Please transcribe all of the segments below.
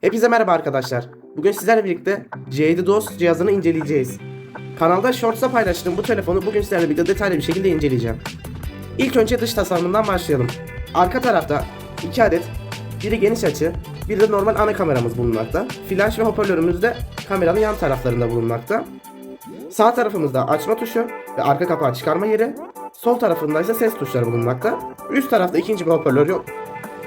Hepinize merhaba arkadaşlar. Bugün sizlerle birlikte C7 DOS cihazını inceleyeceğiz. Kanalda Shorts'ta paylaştığım bu telefonu bugün sizlerle birlikte detaylı bir şekilde inceleyeceğim. İlk önce dış tasarımından başlayalım. Arka tarafta iki adet, biri geniş açı, biri de normal ana kameramız bulunmakta. Flash ve hoparlörümüz de kameranın yan taraflarında bulunmakta. Sağ tarafımızda açma tuşu ve arka kapağı çıkarma yeri. Sol tarafında ise ses tuşları bulunmakta. Üst tarafta ikinci bir hoparlör yok.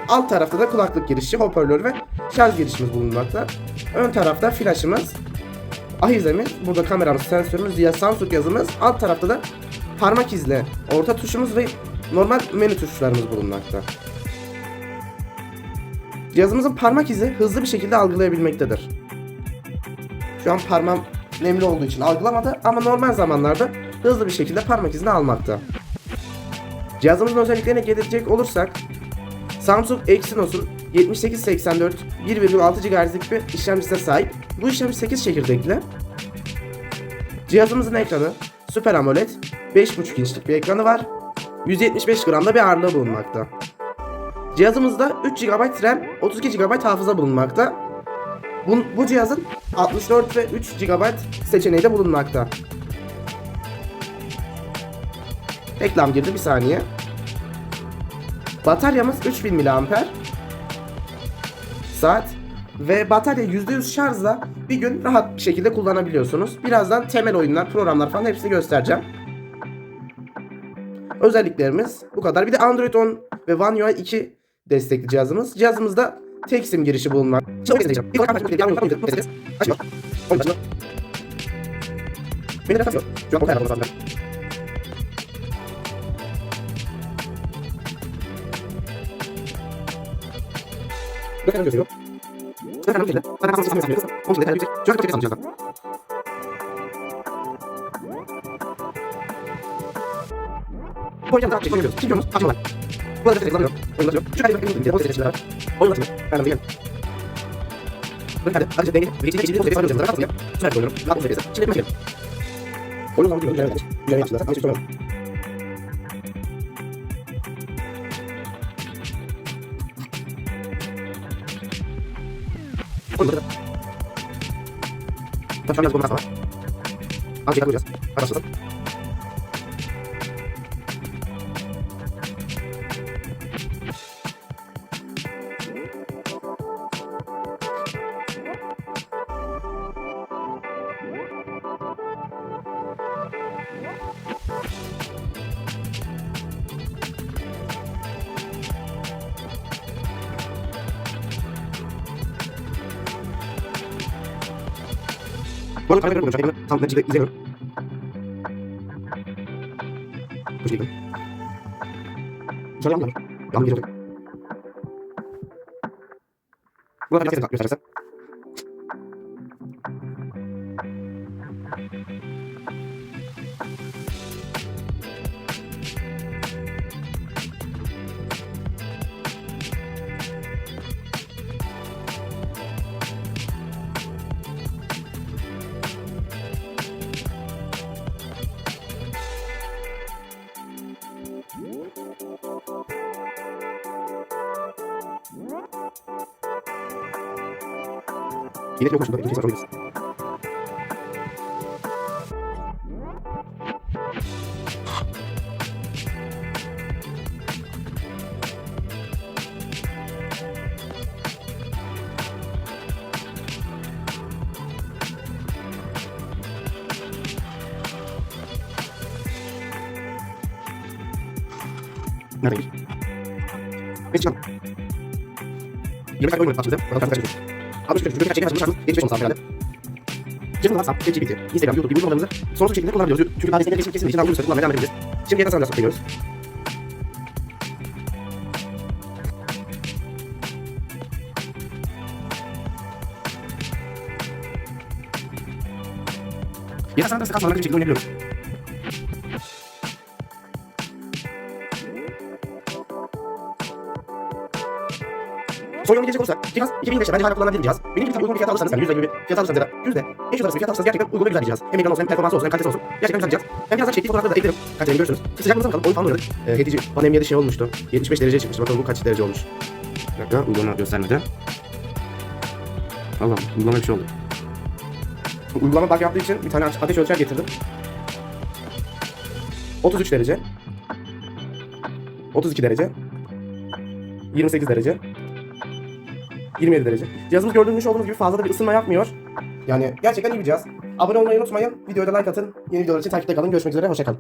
Alt tarafta da kulaklık girişi, hoparlör ve şarj girişimiz bulunmakta. Ön tarafta flaşımız, ahizemiz, burada kameramız, sensörümüz, diye Samsung yazımız. Alt tarafta da parmak izle, orta tuşumuz ve normal menü tuşlarımız bulunmakta. Cihazımızın parmak izi hızlı bir şekilde algılayabilmektedir. Şu an parmağım nemli olduğu için algılamadı ama normal zamanlarda hızlı bir şekilde parmak izini almakta. Cihazımızın özelliklerine gelecek olursak Samsung Exynos'un 7884 1,6 GHz'lik bir işlemcisine sahip. Bu işlemci 8 çekirdekli. Cihazımızın ekranı Super AMOLED 5.5 inçlik bir ekranı var. 175 gramda bir ağırlığı bulunmakta. Cihazımızda 3 GB RAM, 32 GB hafıza bulunmakta. Bu, bu cihazın 64 ve 3 GB seçeneği de bulunmakta. Reklam girdi bir saniye. Bataryamız 3000 mAh. Saat ve batarya %100 şarjla bir gün rahat bir şekilde kullanabiliyorsunuz. Birazdan temel oyunlar, programlar falan hepsini göstereceğim. Özelliklerimiz bu kadar. Bir de Android 10 ve One UI 2 destekli cihazımız. Cihazımızda tek sim girişi bulunmak. Şimdi 4 tane gösteriyor. Zaten bu şekilde. Zaten kasası çıkamıyorsan bile kasa. Onun için de yüksek. Şu an kaç kere sanacağım ben. Bu oyuncu daha bir şey oynamıyoruz. Kim görmüyoruz? Açıyorlar. Bu arada destek kullanıyorum. Oyunlar yok. Şu kaydı bakın izleyeceğim. O destek seçimler var. Oyun açılır. Ben de bilmiyorum. Bakın hadi. Ayrıca dengeli. Bir içinde geçirdiği o destek sanıyoruz. Zaten kalsın ya. Süper oynuyorum. Rahat olun seviyesi. Şimdi yapma şeyleri. Oyun zamanı değil. Güzel yapmış. Güzel yapmışlar. Ama hiç sormadım. Oyun burada. Tabii şu an biraz bulunmaz Bu arada kamerayı buluyorum. Şu an tam şekilde izlemiyorum. Bu şekilde. Şu an yanmıyor. Yanmıyor geliyor. Bu arada biraz gösterse. Yine çok hoşuma. İkinci sorabiliriz. Neredeymiş? Biz çıkalım. 20 dakika oyun oynadık. Bakalım kaç kaç 60 kere birkaç çekim açılmış 75 olmuş herhalde. Cihazın WhatsApp, ChatGPT, Instagram, YouTube gibi uygulamalarımızı sonsuz şekilde kullanabiliyoruz. Çünkü daha destekleri kesin için algı kullanmaya devam edebiliriz. Şimdi yerden sanırsa deniyoruz. Yerden sanırsa sıkan sonra bir şekilde oynayabiliyoruz. Yoruma gelecek olursak cihaz 2025'te bence hala kullanılan bir cihaz. Benim gibi tabii uygun bir fiyat alırsanız yani 100 lira gibi bir fiyat alırsanız ya da 100 de 500 arası bir fiyat alırsanız gerçekten uygun ve güzel bir cihaz. Hem ekran olsun hem performansı olsun hem kalitesi olsun. Gerçekten güzel bir cihaz. Ben birazdan çektiği fotoğrafları da eklerim. Derece görürsünüz. Sıcaklığınıza bakalım. Oyun falan oynadık. Ee, hedici M7 şey olmuştu. 75 dereceye çıkmış. Bakalım bu kaç derece olmuş. Bir dakika uygulama göstermedi. Allah'ım uygulama bir şey oldu. Uygulama bug yaptığı için bir tane ate- ateş ölçer getirdim. 33 derece. 32 derece. 28 derece. 27 derece. Cihazımız gördüğünüz olduğunuz gibi fazla da bir ısınma yapmıyor. Yani gerçekten iyi bir cihaz. Abone olmayı unutmayın. Videoya da like atın. Yeni videolar için takipte kalın. Görüşmek üzere. Hoşçakalın.